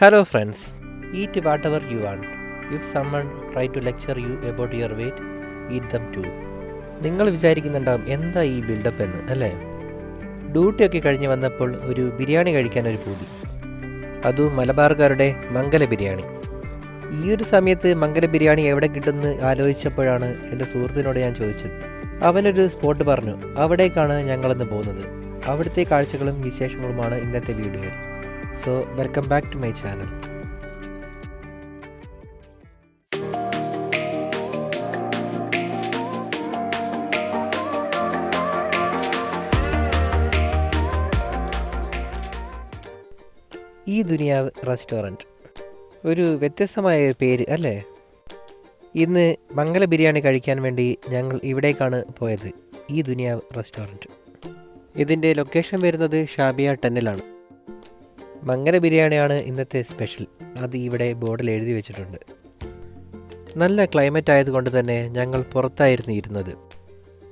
Hello friends, eat whatever you want. If someone try to lecture you about your weight, eat them too നിങ്ങൾ വിചാരിക്കുന്നുണ്ടാവും എന്താ ഈ build-up എന്ന് അല്ലേ? ഡ്യൂട്ടിയൊക്കെ കഴിഞ്ഞ് വന്നപ്പോൾ ഒരു ബിരിയാണി കഴിക്കാൻ ഒരു പൂതി. അതും മലബാർക്കാരുടെ മംഗല ബിരിയാണി. ഈ ഒരു സമയത്ത് മംഗല ബിരിയാണി എവിടെ കിട്ടുമെന്ന് ആലോചിച്ചപ്പോഴാണ് എന്റെ സുഹൃത്തിനോട് ഞാൻ ചോദിച്ചത്. അവനൊരു സ്പോട്ട് പറഞ്ഞു അവിടേക്കാണ് ഞങ്ങളിന്ന് പോകുന്നത്. അവിടുത്തെ കാഴ്ചകളും വിശേഷങ്ങളുമാണ് ഇന്നത്തെ video so welcome back to my channel ഈ ദുനിയാവ് റെസ്റ്റോറന്റ് ഒരു വ്യത്യസ്തമായ ഒരു പേര് അല്ലേ? ഇന്ന് മംഗല ബിരിയാണി കഴിക്കാൻ വേണ്ടി ഞങ്ങൾ ഇവിടേക്കാണ് പോയത് ഈ ദുനിയാവ് റെസ്റ്റോറന്റ് ഇതിന്റെ ലൊക്കേഷൻ വരുന്നത് ഷാബിയ ടെന്നിലാണ് മംഗല ബിരിയാണിയാണ് ഇന്നത്തെ സ്പെഷ്യൽ. അത് ഇവിടെ ബോർഡിൽ എഴുതി വെച്ചിട്ടുണ്ട്. നല്ല ക്ലൈമറ്റ് ആയതുകൊണ്ട് തന്നെ ഞങ്ങൾ പുറത്തായിരുന്നു ഇരുന്നത്.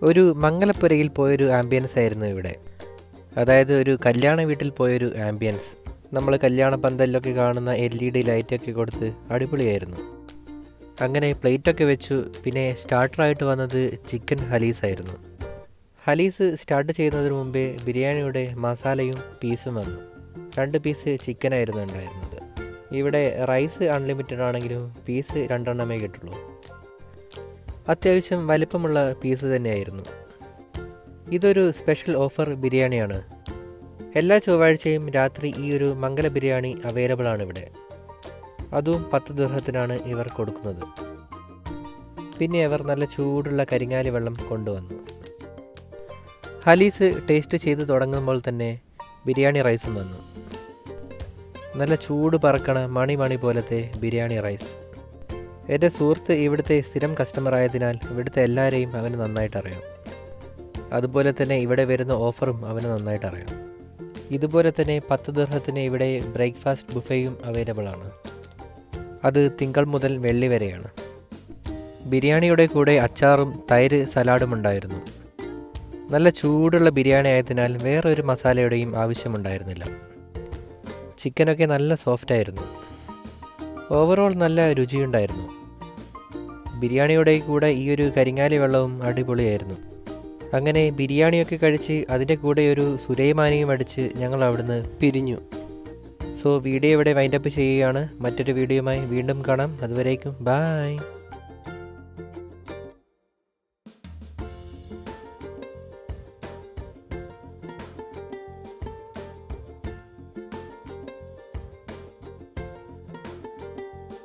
ഒരു മംഗലപ്പുരയിൽ പോയൊരു ആംബിയൻസ് ആയിരുന്നു ഇവിടെ. അതായത് ഒരു കല്യാണ വീട്ടിൽ പോയൊരു ആംബിയൻസ് നമ്മൾ കല്യാണ പന്തലിലൊക്കെ കാണുന്ന എൽ ഇ ഡി ലൈറ്റൊക്കെ കൊടുത്ത് അടിപൊളിയായിരുന്നു. അങ്ങനെ പ്ലേറ്റൊക്കെ വെച്ചു പിന്നെ സ്റ്റാർട്ടറായിട്ട് വന്നത് ചിക്കൻ ഹലീസ് ആയിരുന്നു. ഹലീസ് സ്റ്റാർട്ട് ചെയ്യുന്നതിന് മുമ്പേ ബിരിയാണിയുടെ മസാലയും പീസും വന്നു. രണ്ട് പീസ് ചിക്കനായിരുന്നു ഉണ്ടായിരുന്നത്. ഇവിടെ റൈസ് അൺലിമിറ്റഡ് ആണെങ്കിലും പീസ് രണ്ടെണ്ണമേ കിട്ടുള്ളൂ. അത്യാവശ്യം വലിപ്പമുള്ള പീസ് തന്നെയായിരുന്നു. ഇതൊരു സ്പെഷ്യൽ ഓഫർ ബിരിയാണിയാണ്. എല്ലാ ചൊവ്വാഴ്ചയും രാത്രി ഈ ഒരു മംഗല ബിരിയാണി അവൈലബിൾ ആണ് ഇവിടെ. അതും പത്ത് ദൃഹത്തിനാണ് ഇവർ കൊടുക്കുന്നത്. പിന്നെ അവർ നല്ല ചൂടുള്ള കരിങ്ങാലി വെള്ളം കൊണ്ടുവന്നു. ഹലീസ് ടേസ്റ്റ് ചെയ്ത് തുടങ്ങുമ്പോൾ തന്നെ ബിരിയാണി റൈസും വന്നു. നല്ല ചൂട് പറക്കണ മണി മണി പോലത്തെ ബിരിയാണി റൈസ്. എന്റെ സുഹൃത്ത് ഇവിടുത്തെ സ്ഥിരം കസ്റ്റമറായതിനാൽ ഇവിടുത്തെ എല്ലാവരെയും അവന് നന്നായിട്ട് അറിയാം. അതുപോലെ തന്നെ ഇവിടെ വരുന്ന ഓഫറും അവന് നന്നായിട്ട് അറിയാം. ഇതുപോലെ തന്നെ പത്ത് ദർഹത്തിന് ഇവിടെ ബ്രേക്ക്ഫാസ്റ്റ് ബുഫേയും അവൈലബിൾ ആണ്. അത് തിങ്കൾ മുതൽ വെള്ളി വരെയാണ്. ബിരിയാണിയുടെ കൂടെ അച്ചാറും തൈര് സലാഡും ഉണ്ടായിരുന്നു. നല്ല ചൂടുള്ള ബിരിയാണി ആയതിനാൽ വേറൊരു മസാലയുടെയും ആവശ്യമുണ്ടായിരുന്നില്ല. ചിക്കനൊക്കെ നല്ല സോഫ്റ്റ് ആയിരുന്നു. ഓവറോൾ നല്ല രുചിയുണ്ടായിരുന്നു. ബിരിയാണിയുടെ കൂടെ ഈ ഒരു കരിങ്ങാലി വെള്ളവും അടിപൊളിയായിരുന്നു. അങ്ങനെ ബിരിയാണിയൊക്കെ കഴിച്ച് അതിന്റെ കൂടെ ഒരു സുരൈമാനിയും അടിച്ച് ഞങ്ങൾ അവിടുന്ന് പിരിഞ്ഞു. സോ വീഡിയോ ഇവിടെ വൈൻഡപ്പ് ചെയ്യുകയാണ്. മറ്റൊരു വീഡിയോയുമായി വീണ്ടും കാണാം. അതുവരേക്കും ബായ്